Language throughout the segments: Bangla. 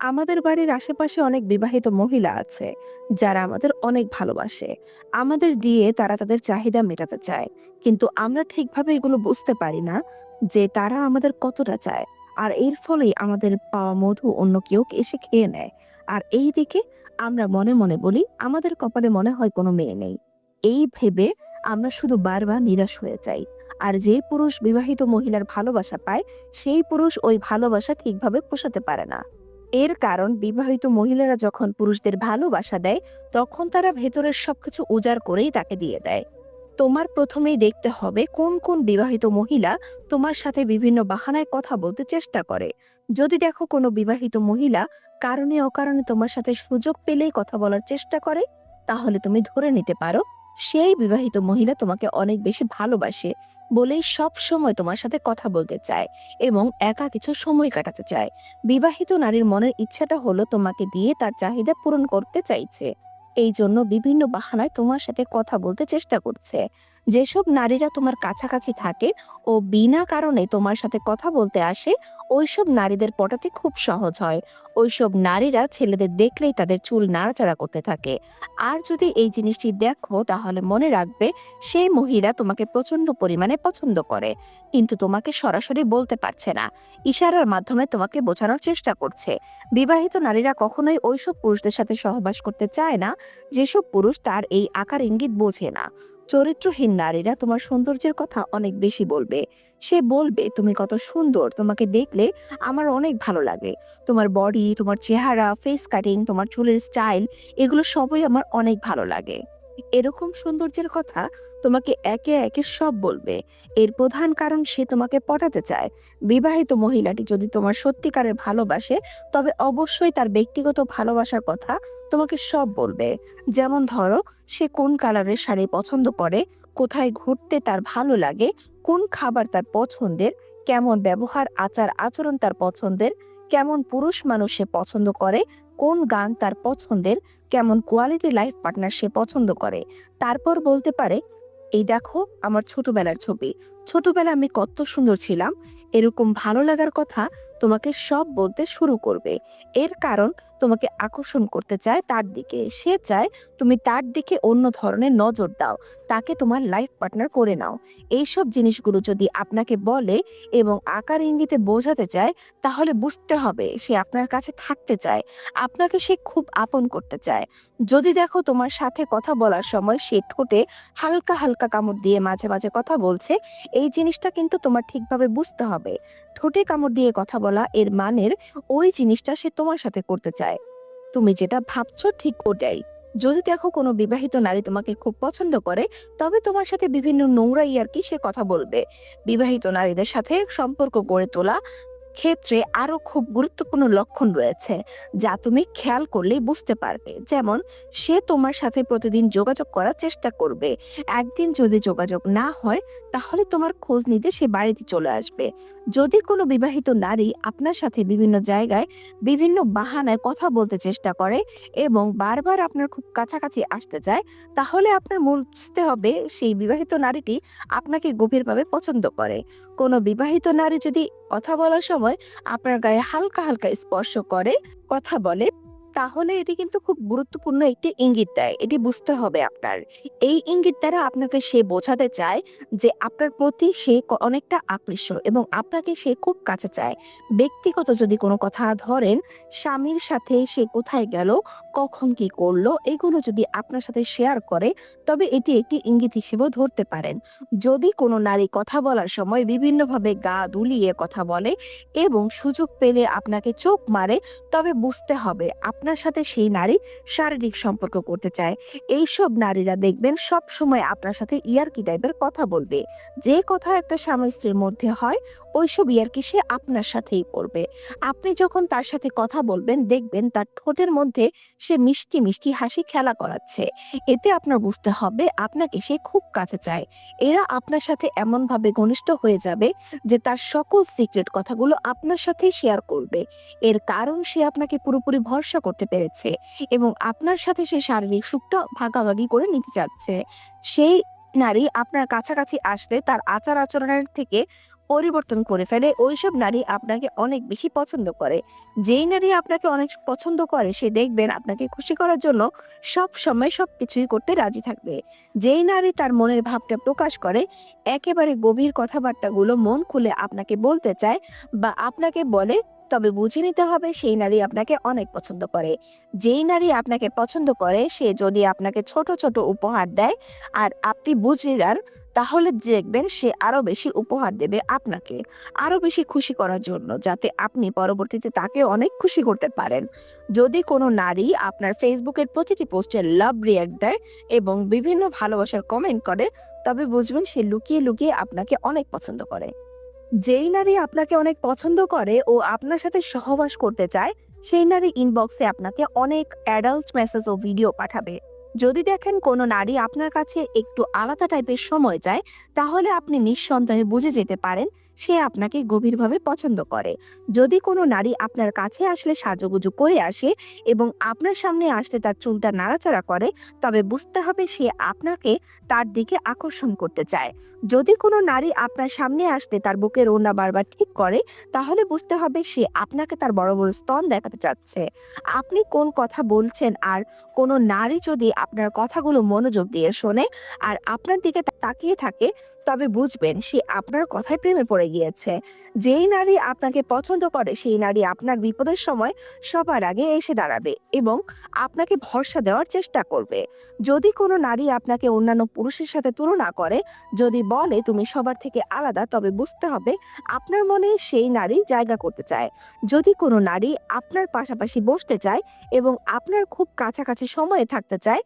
আমাদের বাড়ির আশেপাশে অনেক বিবাহিত মহিলা আছে, যারা আমাদের অনেক ভালোবাসে। আমাদের দিয়ে তারা তাদের চাহিদা মেটাতে চায়। কিন্তু আমরা ঠিকভাবে এগুলো বুঝতে পারি না যে তারা আমাদের কতটা চায়। আর এর ফলেই আমাদের পাওয়া মধু অন্য কেউ এসে খেয়ে নেয়। আর এই দিকে আমরা মনে মনে বলি, আমাদের কপালে মনে হয় কোনো মেয়ে নেই। এই ভেবে আমরা শুধু বারবার নিরাশ হয়ে যাই। আর যে পুরুষ বিবাহিত মহিলার ভালোবাসা পায়, সেই পুরুষ ওই ভালোবাসা ঠিকভাবে পোষাতে পারে না। এর কারণ বিবাহিত মহিলারা যখন পুরুষদের ভালোবাসা দেয়, তখন তারা ভেতরের সবকিছু উজাড় করেই তাকে দিয়ে দেয়। তোমার প্রথমেই দেখতে হবে কোন কোন বিবাহিত মহিলা তোমার সাথে বিভিন্ন বাহানায় কথা বলতে চেষ্টা করে। যদি দেখো কোনো বিবাহিত মহিলা কারণে অকারণে তোমার সাথে সুযোগ পেলেই কথা বলার চেষ্টা করে, তাহলে তুমি ধরে নিতে পারো সেই বিবাহিত মহিলা তোমাকে অনেক বেশি ভালোবাসে বলেই সব সময় তোমার সাথে কথা বলতে চায় এবং একা কিছু সময় কাটাতে চায়। বিবাহিত নারীর মনের ইচ্ছাটা হলো তোমাকে দিয়ে তার চাহিদা পূরণ করতে চাইছে। এই জন্য বিভিন্ন বাহানায় তোমার সাথে কথা বলতে চেষ্টা করছে। যেসব নারীরা তোমার কাছাকাছি থাকে ও বিনা কারণে তোমার সাথে কথা বলতে আসে, ওইসব নারীদের পটাতে খুব সহজ হয়। ওইসব নারীরা ছেলেদের দেখলেই তাদের চুল নাড়াচাড়া করতে থাকে। আর যদি এই জিনিসটি দেখো, তাহলে মনে রাখবে সেই মহিলা তোমাকে প্রচণ্ড পরিমাণে পছন্দ করে। কিন্তু তোমাকে সরাসরি বলতে পারছে না। ইশারার মাধ্যমে তোমাকে বোঝানোর চেষ্টা করছে। বিবাহিত নারীরা কখনোই ওইসব পুরুষদের সাথে সহবাস করতে চায় না। যেসব পুরুষ তার এই আকার ইঙ্গিত বোঝে না। চরিত্রহীন নারীরা তোমার সৌন্দর্যের কথা অনেক বেশি বলবে। সে বলবে, তুমি কত সুন্দর, তোমাকে দেখলে আমার অনেক ভালো লাগে। তোমার বডি তোমার চেহারা ফেস কাটিং তোমার চুলের স্টাইল এগুলো সবই আমার অনেক ভালো লাগে। এরকম সৌন্দর্যের কথা তোমাকে একে একে সব বলবে। এর প্রধান কারণ সে তোমাকে পটাতে চায়। বিবাহিত মহিলাটি যদি তোমার সত্যিকারের ভালোবাসে, তবে অবশ্যই তার ব্যক্তিগত ভালোবাসার কথা তোমাকে সব বলবে। যেমন ধরো, সে কোন কালারের শাড়ি পছন্দ করে, কোথায় ঘুরতে তার ভালো লাগে, কোন খাবার তার পছন্দের, কেমন ব্যবহার, আচার, আচরণ তার পছন্দের কেমন পুরুষ মানুষ সে পছন্দ করে, কোন গান তার পছন্দের, কেমন কোয়ালিটি লাইফ পার্টনার সে পছন্দ করে। তারপর বলতে পারে, এই দেখো আমার ছোটবেলার ছবি। ছোটবেলা আমি কত সুন্দর ছিলাম এরকম ভালো লাগার কথা তোমাকে সব বলতে শুরু করবে। এর কারণ তোমাকে আকর্ষণ করতে চায় তার দিকে। সে চায় তুমি তার দিকে অন্য ধরনের নজর দাও। তাকে তোমার লাইফ পার্টনার করে নাও। এইসব জিনিসগুলো যদি আপনাকে বলে এবং আকার ইঙ্গিতে বোঝাতে চায়, তাহলে বুঝতে হবে সে আপনার কাছে থাকতে চায়। আপনাকে সে খুব আপন করতে চায়। যদি দেখো তোমার সাথে কথা বলার সময় সে ঠোঁটে হালকা হালকা কামড় দিয়ে মাঝে মাঝে কথা বলছে, এই জিনিসটা কিন্তু তোমার ঠিকভাবে বুঝতে হবে। ঠোঁটে কামড় দিয়ে কথা বলা এর মানের ওই জিনিসটা সে তোমার সাথে করতে চায়। তুমি যেটা ভাবছ ঠিক ওটাই। যদি দেখো কোনো বিবাহিত নারী তোমাকে খুব পছন্দ করে, তবে তোমার সাথে বিভিন্ন নোংরা ইয়ার্কি সে কথা বলবে। বিবাহিত নারীদের সাথে সম্পর্ক গড়ে তোলা ক্ষেত্রে আরও খুব গুরুত্বপূর্ণ লক্ষণ রয়েছে, যা তুমি খেয়াল করলেই বুঝতে পারবে। যেমন, সে তোমার সাথে প্রতিদিন যোগাযোগ করার চেষ্টা করবে। একদিন যদি যোগাযোগ না হয়, তাহলে তোমার খোঁজ নিতে সে বাড়িতে চলে আসবে। যদি কোনো বিবাহিত নারী আপনার সাথে বিভিন্ন জায়গায় বিভিন্ন বাহানায় কথা বলতে চেষ্টা করে এবং বারবার আপনার খুব কাছাকাছি আসতে চায়, তাহলে আপনার বুঝতে হবে সেই বিবাহিত নারীটি আপনাকে গভীরভাবে পছন্দ করে। কোনো বিবাহিত নারী যদি কথা বলার সময় আপনার গায়ে হালকা হালকা স্পর্শ করে, কথা বলে তাহলে এটি কিন্তু খুব গুরুত্বপূর্ণ একটি ইঙ্গিত দেয়। এটি বুঝতে হবে আপনার। এই ইঙ্গিত দ্বারা আপনাকে সে বোঝাতে চায় যে আপনার প্রতি সে অনেকটা আকৃষ্ট এবং আপনাকে সে খুব কাছে চায়। ব্যক্তিগত যদি কোনো কথা ধরেন, স্বামীর সাথে সে কোথায় গেল, কখন কি করল, এগুলো যদি আপনার সাথে শেয়ার করে, তবে এটি একটি ইঙ্গিত হিসেবেও ধরতে পারেন। যদি কোনো নারী কথা বলার সময় বিভিন্নভাবে গা দুলিয়ে কথা বলে এবং সুযোগ পেলে আপনাকে চোখ মারে, তবে বুঝতে হবে আপনার সাথে সেই নারী শারীরিক সম্পর্ক করতে চায়। এইসব নারীরা দেখবেন সব সময় আপনার সাথে ইয়ারকি টাইপের কথা বলবে। যে কথা একটা স্বামী স্ত্রীর মধ্যে হয় ওইসব ইয়ারকি সে আপনার সাথেই করবে? আপনি যখন তার সাথে কথা বলবেন, দেখবেন তার ঠোঁটের মধ্যে সে মিষ্টি মিষ্টি হাসি খেলা করাচ্ছে। এতে আপনার বুঝতে হবে, আপনাকে সে খুব কাছে চায়। এরা আপনার সাথে এমন ভাবে ঘনিষ্ঠ হয়ে যাবে যে তার সকল সিক্রেট কথাগুলো আপনার সাথেই শেয়ার করবে। এর কারণ সে আপনাকে পুরোপুরি ভরসা করতে পেরেছে এবং আপনার সাথে সে শারীরিক সুখটা ভাগাভাগি করে নিতে চাচ্ছে। সেই নারী আপনার কাছাকাছি আসলে তার আচার আচরণের থেকে পরিবর্তন করে ফেলে, ওইসব নারী আপনাকে অনেক বেশি পছন্দ করে। যেই নারী আপনাকে অনেক পছন্দ করে, সে দেখবেন আপনাকে খুশি করার জন্য সব সময় সব কিছুই করতে রাজি থাকবে। যেই নারী তার মনের ভাবটা প্রকাশ করে, একেবারে গভীর কথাবার্তাগুলো মন খুলে আপনাকে বলতে চায় বা আপনাকে বলে, তবে বুঝে নিতে হবে সেই নারী আপনাকে অনেক পছন্দ করে। যেই নারী আপনাকে পছন্দ করে, সে যদি আপনাকে ছোট ছোট উপহার দেয়, আর আপনি বুঝে যান তাহলে দেখবেন সে আরও বেশি উপহার দেবে আপনাকে। আরও বেশি খুশি করার জন্য যাতে আপনি পরবর্তীতে তাকে অনেক খুশি করতে পারেন। যদি কোনো নারী আপনার ফেসবুকের প্রতিটি পোস্টে লাভ রিয়াক্ট দেয় এবং বিভিন্ন ভালোবাসার কমেন্ট করে, তবে বুঝবেন সে লুকিয়ে লুকিয়ে আপনাকে অনেক পছন্দ করে। যেই নারী আপনাকে অনেক পছন্দ করে ও আপনার সাথে সহবাস করতে চায়, সেই নারী ইনবক্সে আপনাকে অনেক অ্যাডাল্ট মেসেজ ও ভিডিও পাঠাবে। যদি দেখেন কোনো নারী আপনার কাছে একটু আলাদা টাইপের সময় যায় তাহলে আপনি নিঃসন্দেহে বুঝে যেতে পারেন সে আপনাকে গভীরভাবে পছন্দ করে। যদি কোনো নারী আপনার কাছে আসলে সাজুগুজু করে আসে এবং আপনার সামনে আসলে তার চুলটা নাড়াচাড়া করে, তবে বুঝতে হবে সে আপনাকে তার দিকে আকর্ষণ করতে চায়। যদি কোনো নারী আপনার সামনে আসলে তার বুকের ওড়না বারবার ঠিক করে, তাহলে বুঝতে হবে সে আপনাকে তার বড় বড় স্তন দেখাতে চাচ্ছে। আপনি কোন কথা বলছেন আর কোনো নারী যদি আপনার কথাগুলো মনোযোগ দিয়ে শোনে আর আপনার দিকে তাকিয়ে থাকে, তবে বুঝবেন সে আপনার কথায় প্রেমে পড়ে গিয়েছে। যেই নারী আপনাকে পছন্দ করে, সেই নারী আপনার বিপদের সময় সবার আগে এসে দাঁড়াবে এবং আপনাকে ভরসা দেওয়ার চেষ্টা করবে। যদি কোনো নারী আপনাকে অন্যান্য পুরুষের সাথে তুলনা করে, যদি বলে, তুমি সবার থেকে আলাদা তবে বুঝতে হবে আপনার মনে সেই নারী জায়গা করতে চায়। যদি কোনো নারী আপনার পাশাপাশি বসতে চায় এবং আপনার খুব কাছাকাছি সময়ে থাকতে চায়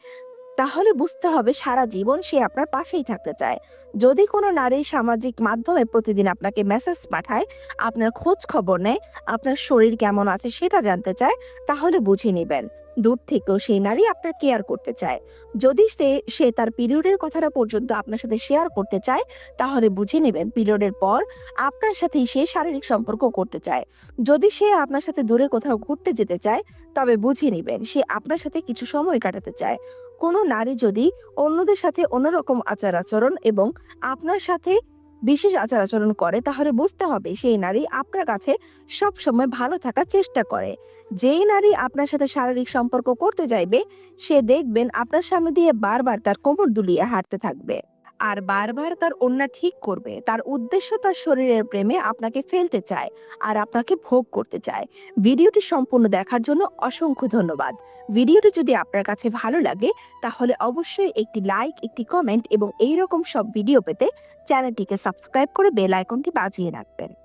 তাহলে বুঝতে হবে সারা জীবন সে আপনার পাশেই থাকতে চায়। যদি কোনো নারী সামাজিক মাধ্যমে প্রতিদিন আপনাকে মেসেজ পাঠায়, আপনার খোঁজ খবর নেয়, আপনার শরীর কেমন আছে সেটা জানতে চায়, তাহলে বুঝে নেবেন। দূর থেকেও সেই নারী আপনার কেয়ার করতে চায়। যদি সে সে তার পিরিয়ডের কথাটা পর্যন্ত আপনার সাথে শেয়ার করতে চায়, তাহলে বুঝে নেবেন পিরিয়ডের পর আপনার সাথেই সে শারীরিক সম্পর্ক করতে চায়। যদি সে আপনার সাথে দূরে কোথাও ঘুরতে যেতে চায়, তবে বুঝে নেবেন সে আপনার সাথে কিছু সময় কাটাতে চায়। কোনো নারী যদি অন্যদের সাথে অন্যরকম আচার আচরণ এবং আপনার সাথে বিশেষ আচার আচরণ করে, তাহলে বুঝতে হবে সেই নারী আপনার কাছে সব সময় ভালো থাকার চেষ্টা করে। যেই নারী আপনার সাথে শারীরিক সম্পর্ক করতে চাইবে, সে দেখবেন আপনার সামনে দিয়ে বারবার তার কোমর দুলিয়ে হাঁটতে থাকবে। আর বারবার তার অন্যা ঠিক করবে, তার উদ্দেশ্য তার শরীরের প্রেমে আপনাকে ফেলতে চায় আর আপনাকে ভোগ করতে চায়। ভিডিওটি সম্পূর্ণ দেখার জন্য অসংখ্য ধন্যবাদ। ভিডিওটি যদি আপনার কাছে ভালো লাগে, তাহলে অবশ্যই একটি লাইক, একটি কমেন্ট এবং এইরকম সব ভিডিও পেতে চ্যানেলটিকে সাবস্ক্রাইব করে বেল আইকনটি বাজিয়ে রাখবেন।